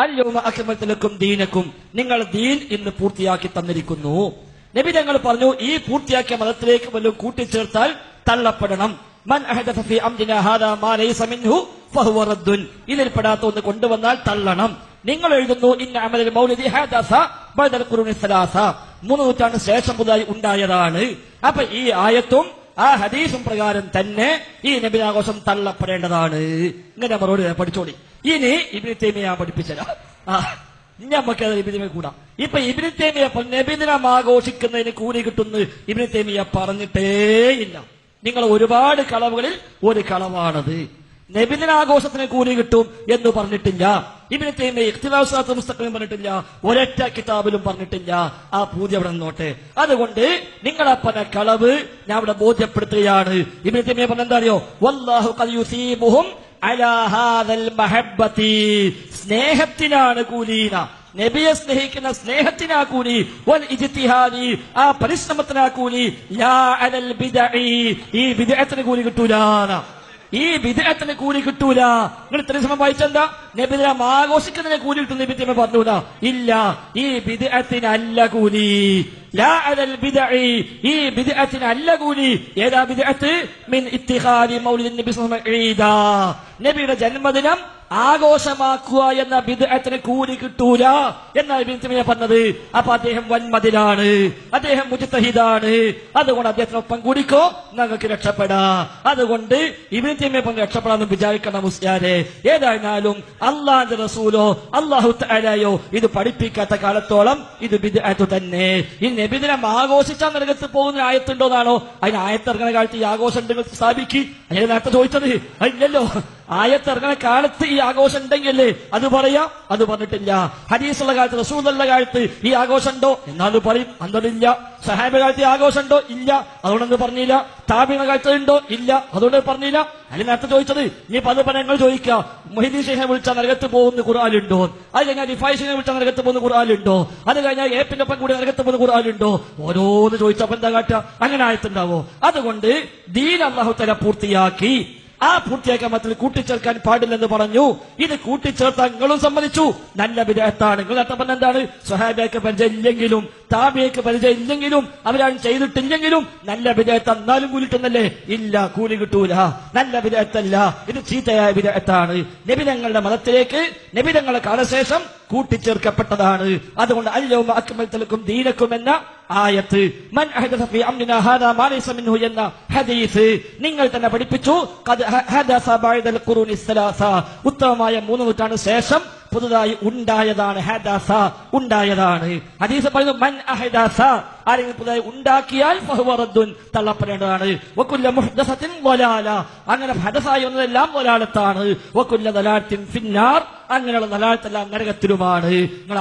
അല്യോമ ദീനക്കും. നിങ്ങൾ ദീൻ ഇന്ന് പൂർത്തിയാക്കി തന്നിരിക്കുന്നു. നബി തങ്ങൾ പറഞ്ഞു ഈ പൂർത്തിയാക്കിയ മതത്തിലേക്ക് വല്ലതും കൂട്ടിച്ചേർത്താൽ തള്ളപ്പെടണം. മൻ ഇതിൽപ്പെടാത്ത ഒന്ന് കൊണ്ടുവന്നാൽ തള്ളണം. നിങ്ങൾ എഴുതുന്നു മൂന്ന് നൂറ്റാണ്ട് ശേഷം പുതുതായി ഉണ്ടായതാണ്. അപ്പൊ ഈ ആയത്തും ആ ഹദീസും പ്രകാരം തന്നെ ഈ നബിനാഘോഷം തള്ളപ്പെടേണ്ടതാണ്. ഇങ്ങനെ മറുപടി പഠിച്ചോടി ഇനി ഇബിനി തേമിയ ഇനി നമുക്ക് അത് ഇബിനിമെ കൂടാം. ഇപ്പൊ ഇബിനി തേമിയ നബിദിനം ആഘോഷിക്കുന്നതിന് കൂലി കിട്ടുന്നു ഇബിനി തേമിയ പറഞ്ഞിട്ടേ ഇല്ല. നിങ്ങൾ ഒരുപാട് കളവുകളിൽ ഒരു കളവാണത്. നബിദിനാഘോഷത്തിന് കൂലി കിട്ടും എന്ന് പറഞ്ഞിട്ടില്ല. ഇബിന് തേമിയ ഇഖ്തിലാസാത്ത് പുസ്തകം പറഞ്ഞിട്ടില്ല. ഒരൊറ്റ കിതാബിലും പറഞ്ഞിട്ടില്ല. ആ പൂജ അവിടെ നിന്നോട്ടെ. അതുകൊണ്ട് നിങ്ങളെ പല കളവ് ഞാൻ അവിടെ ബോധ്യപ്പെടുത്തുകയാണ്. ഇബിന് തേമിയ പറഞ്ഞ അറിയോ? വല്ലാഹു ഖദ് സ്നേഹത്തിനാണ് കൂലീന. നബിയെ സ്നേഹിക്കുന്ന സ്നേഹത്തിനാ കൂലി. വൽ ഇജ്തിഹാദി. ആ പരിശ്രമത്തിനാ കൂലി. യാ അലൽ ബിദഈ. ഈ ബിദഅത്തിന് കൂലി കിട്ടൂലാന്ന. ഈ വിദേഹത്തിന് കൂലി കിട്ടൂല. നിങ്ങൾ ഇത്രയും സമയം വായിച്ചെന്താ? നബിദിനം ആഘോഷിക്കുന്നതിന് കൂലി കിട്ടുന്ന നബിത്തിമ പറഞ്ഞൂല. ഇല്ല ഈ വിദേഹത്തിനല്ല കൂലി. കൂലി. ജന്മദിനം ആഘോഷമാക്കുക എന്ന ബിദ്അത്തിന് കൂലി കിട്ടൂല. എന്നാണ് ഇബ്നു തൈമിയ പറഞ്ഞത്. അപ്പൊ അദ്ദേഹം വൻമതിലാണ്. അദ്ദേഹം മുജ്തഹിദാണ് അതുകൊണ്ട് അദ്ദേഹത്തിനൊപ്പം കൂടിക്കോ? നിങ്ങൾക്ക് രക്ഷപ്പെടാ. അതുകൊണ്ട് ഇബ്നു തൈമിയ പറഞ്ഞ് രക്ഷപ്പെടാന്ന് വിചാരിക്കണം മുസ്ലിയാരെ. ഏതായിരുന്നാലും അള്ളാന്റെ റസൂലോ അള്ളാഹു തആലയോ ഇത് പഠിപ്പിക്കാത്ത കാലത്തോളം ഇത് ബിദ്അത്ത് തന്നെ. ഈ നബിദിനം ആഘോഷിച്ചാൽ നരകത്ത് പോകുന്ന ആയത്തുണ്ടോന്നാണോ അതിന് ആയത്തിറങ്ങുന്ന കാലത്ത് ഈ ആഘോഷം സ്ഥാപിക്ക്. അതിന് നേരത്തെ ചോദിച്ചത്. അതില്ലല്ലോ. ആയത്തിറങ്ങുന്ന കാലത്ത് ഈ ആഘോഷം ഉണ്ടെങ്കിലേ അത് പറയാം. അത് പറഞ്ഞിട്ടില്ല. ഹരീസുള്ള കാലത്ത് റസൂലുള്ള കാലത്ത് ഈ ആഘോഷം ഉണ്ടോ? എന്നാത് പറയും. അന്നതില്ല. സഹാബ കാലത്ത് ആഘോഷം ഉണ്ടോ? ഇല്ല. അതുകൊണ്ടൊന്നും പറഞ്ഞില്ല. താപിന കാലത്ത് ഉണ്ടോ? ഇല്ല. അതുകൊണ്ട് പറഞ്ഞില്ല. അതിന് നേരത്തെ ചോദിച്ചത് ഇനി പല പനങ്ങൾ ചോദിക്കാം മൊഹിദീൻ ഷെയ്ഖിനെ വിളിച്ച നരകത്ത് പോകുന്ന കുറാലുണ്ടോ അത് കഴിഞ്ഞാൽ റിഫായിഷിനെ വിളിച്ച നരകത്ത് പോകുന്ന കുറാലുണ്ടോ അത് കഴിഞ്ഞാൽ ഏപ്പിന്റെ ഒപ്പം കൂടി നരകത്ത് പോകുന്ന കുറാലുണ്ടോ ഓരോന്ന് ചോദിച്ചപ്പോ എന്താ കാട്ടുക? അങ്ങനെ ആയത്തുണ്ടാവോ? അതുകൊണ്ട് ദീൻ അള്ളാഹു തല പൂർത്തിയാക്കി. ആ പൂർത്തിയാക്കാൻ മത്തിൽ കൂട്ടിച്ചേർക്കാൻ പാടില്ലെന്ന് പറഞ്ഞു. ഇത് കൂട്ടിച്ചേർത്താൻ നിങ്ങളും സമ്മതിച്ചു. നല്ല വിദേഹത്താണ് നിങ്ങൾ പറഞ്ഞ എന്താണ്? സ്വഹാബിയൊക്കെ പരിചയം ഇല്ലെങ്കിലും താബിയൊക്കെ പരിചയം ഇല്ലെങ്കിലും അവരാണ് ചെയ്തിട്ടില്ലെങ്കിലും നല്ല വിദേഹത്ത് എന്നാലും കൂലി കിട്ടുന്നല്ലേ ഇല്ല കൂലി കിട്ടൂല. നല്ല വിദേഹത്തല്ല ഇത് ചീത്തയായ വിദേഹത്താണ് നബിതങ്ങളുടെ മതത്തിലേക്ക് നിബിനങ്ങളെ കാലശേഷം കൂട്ടിച്ചേർക്കപ്പെട്ടതാണ്. അതുകൊണ്ട് അല്യവും അക്രമത്തിലേക്കും ദീനക്കും എന്ന ആയത്ത് മൻ ഫീ അംരിനാ ഹാദാ മാ മിൻഹു എന്ന ഹദീസ് നിങ്ങൾ തന്നെ പഠിപ്പിച്ചു. ഖദ് ഹദസ ബഅദൽ ഖുറൂനി സലാസ. ഉത്തമമായ മൂന്ന് നൂറ്റാണ്ട് ശേഷം പുതുതായി ഉണ്ടായതാണ് ഹദസ ഉണ്ടായതാണ്. ഹദീസ് പറയുന്നു മൻ അഹദസ ആരെങ്കിലും പുതുതായി ഉണ്ടാക്കിയാൽ ഫഹുവ റദ്ദുൻ തള്ളപ്പെടേണ്ടതാണ്. വകുല്ല മുഹദസത്തിൻ വലാല. അങ്ങനെ ഹദസായി വന്നതെല്ലാം വലാലത്താണ്. വകുല്ല ദലാത്തിൻ ഫിന്നാർ. അങ്ങനെയുള്ള ദലാലത്തെല്ലാം നരകത്തിലുമാണ്. നിങ്ങൾ